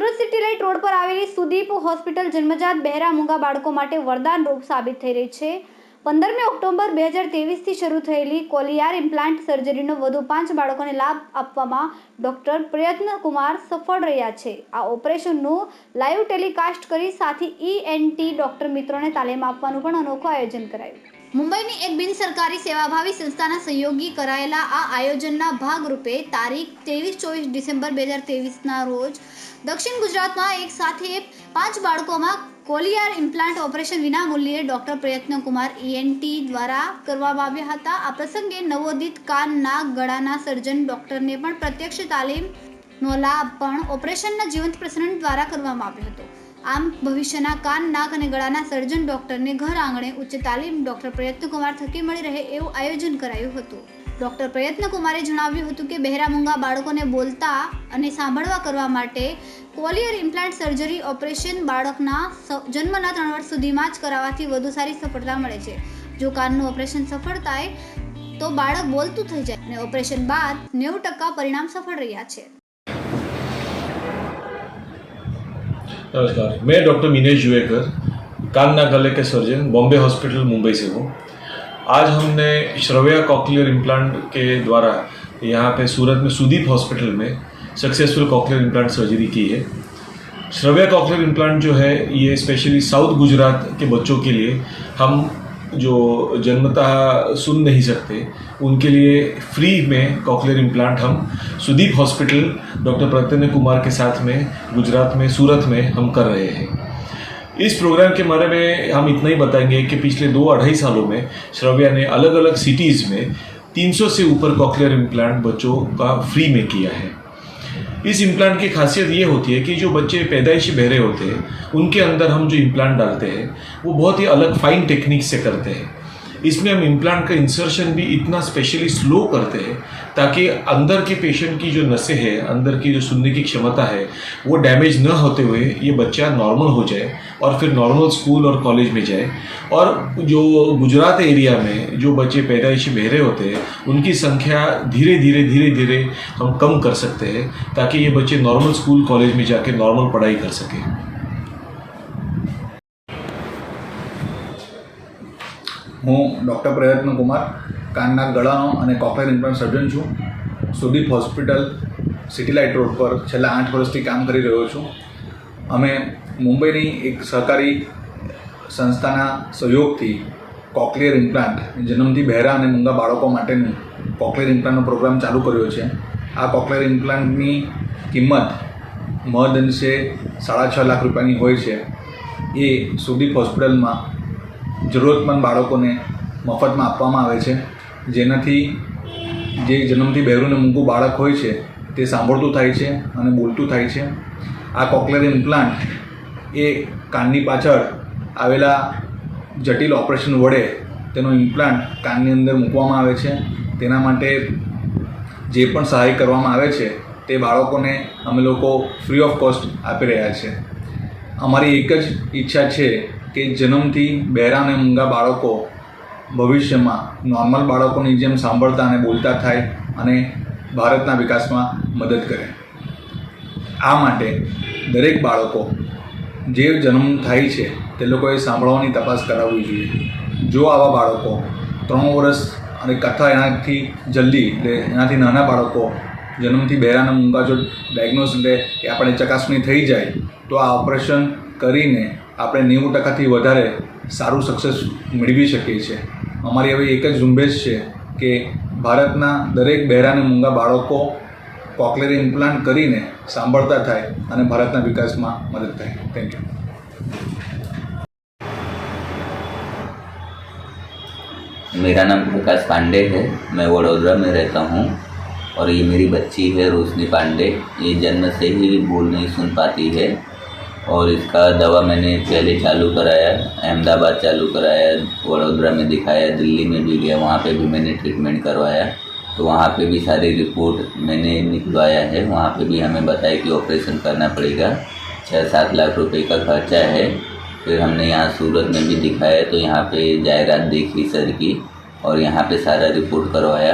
Surat city light road પર આવેલી Sudeep hospital જન્મજાત બહેરા મૂંગા બાળકો માટે વરદાન રૂપ સાબિત થઈ રહી છે. પંદરમી ઓક્ટોબર બે હજાર તેવીસથી શરૂ થયેલી કોલિયાર ઇમ્પ્લાન્ટ સર્જરીનો વધુ પાંચ બાળકોને લાભ આપવામાં ડૉક્ટર પ્રયત્ન કુમાર સફળ રહ્યા છે. આ ઓપરેશનનું લાઈવ ટેલિકાસ્ટ કરી સાથી ઈએનટી ડૉક્ટર મિત્રોને તાલીમ આપવાનું પણ અનોખું આયોજન કરાયું. મુંબઈની એક બિન સરકારી સેવાભાવી સંસ્થાના સહયોગી કરાયેલા આ આયોજનના ભાગરૂપે તારીખ ત્રેવીસ ચોવીસ ડિસેમ્બર બે હજાર તેવીસના રોજ દક્ષિણ ગુજરાતમાં એક સાથે પાંચ બાળકોમાં કોલિયાર ઇમ્પ્લાન્ટ ઓપરેશન વિના મૂલ્યે ડોક્ટર પ્રયત્નકુમાર ઈએનટી દ્વારા કરવામાં આવ્યા હતા. આ પ્રસંગે નવોદિત કાન નાક ગળાના સર્જન ડોક્ટરને પણ પ્રત્યક્ષ તાલીમનો લાભ પણ ઓપરેશનના જીવંત પ્રસરણ દ્વારા કરવામાં આવ્યો હતો. આમ ભવિષ્યના કાન, નાક અને ગળાના સર્જન ડોક્ટરને ઘર આંગણે ઉચ્ચ તાલીમ ડોક્ટર પ્રયત્નકુમાર થકી મળી રહે એવું આયોજન કરાયું હતું. ડોક્ટર પ્રયત્નકુમારે જણાવ્યું હતું કે બહેરામૂંગા બાળકોને બોલતા અને સાંભળવા કરવા માટે કોલિયર ઇમ્પ્લાન્ટ સર્જરી ઓપરેશન બાળકના જન્મના ત્રણ વર્ષ સુધીમાં જ કરાવવાથી વધુ સારી સફળતા મળે છે. જો કાનનું ઓપરેશન સફળ થાય, તો બાળક બોલતું થઈ જાય અને ઓપરેશન બાદ નેવું ટકા પરિણામ સફળ રહ્યા છે. नमस्कार। मैं डॉक्टर मीनेश जुएकर कान ना गले के सर्जन बॉम्बे हॉस्पिटल मुंबई से हूँ। आज हमने श्रव्या कॉकलियर इम्प्लांट के द्वारा यहाँ पे सूरत में सुदीप हॉस्पिटल में सक्सेसफुल कॉकलियर इम्प्लांट सर्जरी की है। श्रव्या कॉकलियर इम्प्लांट जो है, ये स्पेशली साउथ गुजरात के बच्चों के लिए हम जो जन्मतः सुन नहीं सकते, उनके लिए फ्री में कॉकलियर इम्प्लांट हम सुदीप हॉस्पिटल डॉक्टर प्रत्यन्न कुमार के साथ में, गुजरात में, सूरत में हम कर रहे हैं। इस प्रोग्राम के बारे में हम इतना ही बताएँगे कि पिछले दो अढ़ाई सालों में श्रव्या ने अलग अलग सिटीज़ में 300 से ऊपर कॉकलियर इम्प्लांट बच्चों का फ्री में किया है। इस इम्प्लांट की खासियत ये होती है कि जो बच्चे पैदाइशी बहरे होते हैं उनके अंदर हम जो इम्प्लांट डालते हैं वो बहुत ही अलग फाइन टेक्निक से करते हैं इसमें हम इम्प्लांट का इंसर्शन भी इतना स्पेशली स्लो करते हैं, ताकि अंदर के पेशेंट की जो नसें हैं, अंदर की जो सुनने की क्षमता है, वो डैमेज न होते हुए ये बच्चा नॉर्मल हो जाए और फिर नॉर्मल स्कूल और कॉलेज में जाए। और जो गुजरात एरिया में जो बच्चे पैदाइशी बहरे होते हैं, उनकी संख्या धीरे धीरे धीरे धीरे हम कम कर सकते हैं, ताकि ये बच्चे नॉर्मल स्कूल कॉलेज में जाके नॉर्मल पढ़ाई कर सकें। હું ડૉક્ટર પ્રયત્ન કુમાર, કાનના ગળાનો અને કોકલેર ઇમ્પ્લાન્ટ સર્જન છું. સુદીપ હોસ્પિટલ સિટીલાઇટ રોડ પર છેલ્લા આઠ વર્ષથી કામ કરી રહ્યો છું. અમે મુંબઈની એક સહકારી સંસ્થાના સહયોગથી કોકલિયર ઇમ્પ્લાન્ટ જન્મથી બહેરા અને મૂંગા બાળકો માટેનું કોકલિયર ઇમ્પ્લાન્ટનો પ્રોગ્રામ ચાલુ કર્યો છે. આ કોકલિયર ઇમ્પ્લાન્ટની કિંમત મહદઅંશે સાડા છ લાખ રૂપિયાની હોય છે. એ સુદીપ હોસ્પિટલમાં જરૂરતમંદ બાળકોને મફતમાં આપવામાં આવે છે. જેનાથી જે જન્મથી બહેરું અને મૂંગું બાળક હોય છે, તે સાંભળતું થાય છે અને બોલતું થાય છે. આ કોકલેર ઇમ્પ્લાન્ટ એ કાનની પાછળ આવેલા જટિલ ઓપરેશન વડે તેનો ઇમ્પ્લાન્ટ કાનની અંદર મૂકવામાં આવે છે. તેના માટે જે પણ સહાય કરવામાં આવે છે, તે બાળકોને અમે લોકો ફ્રી ઓફ કોસ્ટ આપી રહ્યા છે. અમારી એક જ ઈચ્છા છે કે જન્મથી બહેરા અને મૂંગા બાળકો ભવિષ્યમાં નોર્મલ બાળકોની જેમ સાંભળતા અને બોલતા થાય અને ભારતના વિકાસમાં મદદ કરે. આ માટે દરેક બાળકો જે જન્મ થાય છે તે લોકોએ સાંભળવાની તપાસ કરાવવી જોઈએ. જો આવા બાળકો ત્રણ વર્ષ અને કથા એનાથી જલ્દી એટલે એનાથી નાના બાળકો જન્મથી બહેરાના મૂંગા જો ડાયગ્નોસ એટલે એ આપણે ચકાસણી થઈ જાય, તો આ ઓપરેશન કરીને આપણે નેવું ટકાથી વધારે સારું સક્સેસ મેળવી શકીએ છીએ અમારી હવે એક જ ઝુંબેશ છે કે ભારતના દરેક બહેરા અને મૂંગા બાળકો કોકલેર ઇમ્પ્લાન્ટ કરીને સાંભળતા થાય અને ભારતના વિકાસમાં મદદ થાય થેન્ક યુ मेरा नाम प्रकाश पांडे है मैं वडोदरा में रहता हूँ और ये मेरी बच्ची है रोशनी पांडे ये जन्म से ही बोल नहीं सुन पाती है और इसका दवा मैंने पहले चालू कराया, अहमदाबाद चालू कराया, वडोदरा में दिखाया, दिल्ली में भी गया, वहाँ पे भी मैंने ट्रीटमेंट करवाया। तो वहाँ पे भी सारी रिपोर्ट मैंने निकलवाया है। वहाँ पे भी हमें बताया कि ऑपरेशन करना पड़ेगा। छः सात लाख रुपए का खर्चा है। फिर हमने यहाँ सूरत में भी दिखाया तो यहाँ पे जायरात देखी सर की और यहाँ पे सारा रिपोर्ट करवाया।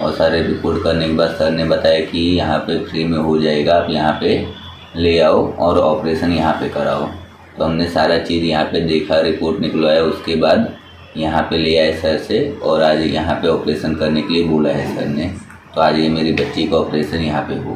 और सारे रिपोर्ट करने के बाद सर ने बताया कि यहाँ पे फ्री में हो जाएगा, आप यहाँ पे ले आओ और ऑपरेशन यहाँ पे कराओ। तो हमने सारा चीज़ यहाँ पे देखा रिपोर्ट निकलवाया। उसके बाद यहाँ पे ले आए सर से और आज यहाँ पे ऑपरेशन करने के लिए बोला है सर ने। तो आज ये मेरी बच्ची का ऑपरेशन यहाँ पे हुआ